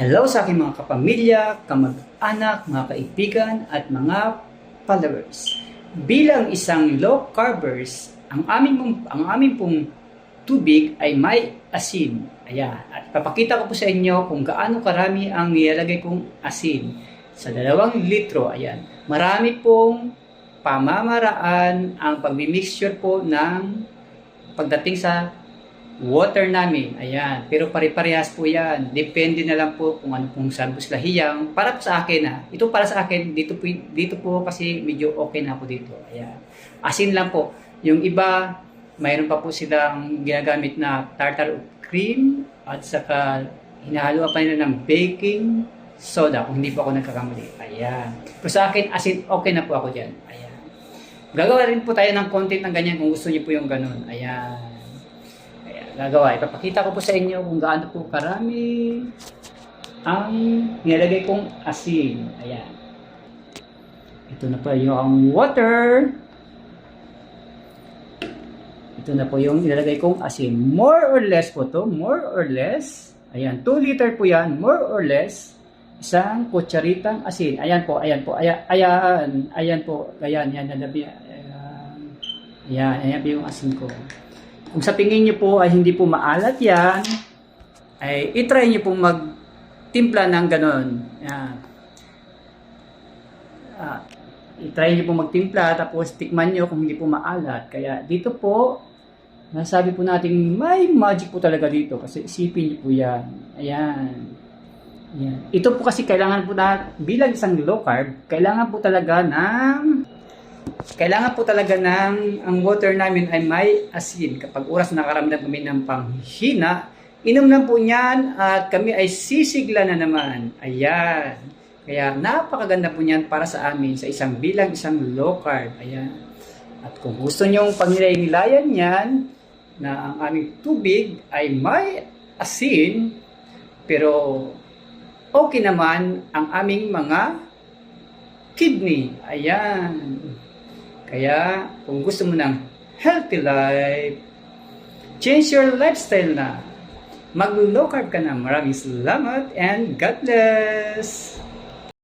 Hello sa aking mga kapamilya, kamag-anak, mga kaibigan, at mga followers. Bilang isang low carbers, ang amin pong, ang amin pong tubig ay may asin. Ayan. At papakita ko po sa inyo kung gaano karami ang nilalagay kong asin. Sa dalawang litro, ayan. Marami pong pamamaraan ang pagmimixture po ng pagdating sa water namin. Ayan. Pero pare-parehas po yan. Depende na lang po kung ano pong salbos lahiyang. Para po sa akin ha. Ito para sa akin. Dito po, dito po kasi medyo okay na po dito. Ayan. Asin lang po. Yung iba, mayroon pa po silang ginagamit na tartar cream at saka hinahaluan pa nila ng baking soda kung hindi po ako nagkakamali. Ayan. Pero sa akin, asin, okay na po ako dyan. Ayan. Gagawa rin po tayo ng content ng ganyan kung gusto niyo po yung ganun. Ayan. Ayan. Gagawa. Ipapakita ko po sa inyo kung gaano po karami ang nilagay kong asin. Ayan. Ito na po yung water. Ito na po yung nilalagay kong asin. More or less po to. More or less. Ayan. 2 liter po yan. More or less. Isang kutsaritang asin. Ayan po. Ayan po. Ayan. Ayan, ayan po. Ayan. Ayan. Nalabi. Ayan. Ayan. Ayan po yung asin ko. Kung sa tingin nyo po ay hindi po maalat yan, ay itry nyo po magtimpla ng ganon. Ayan. Ah, itry nyo po magtimpla tapos tikman nyo kung hindi po maalat. Kaya dito po, nasabi po natin may magic po talaga dito kasi isipin nyo po yan. Ayan. Ayan. Ito po kasi kailangan po na bilang isang low carb, kailangan po talaga ng kailangan po talaga ng ang water namin ay may asin. Kapag oras na nakaramdam kami ng panghina, inom lang po niyan at kami ay sisigla na naman. Ayan. Kaya napakaganda po niyan para sa amin sa isang bilang isang low carb. Ayan. At kung gusto nyong pangnilayan niyan na ang aming tubig ay may asin pero okay naman ang aming mga kidney. Ayan. Kaya kung gusto mo ng healthy life, change your lifestyle na. Mag-low carb ka na. Maraming salamat and God bless!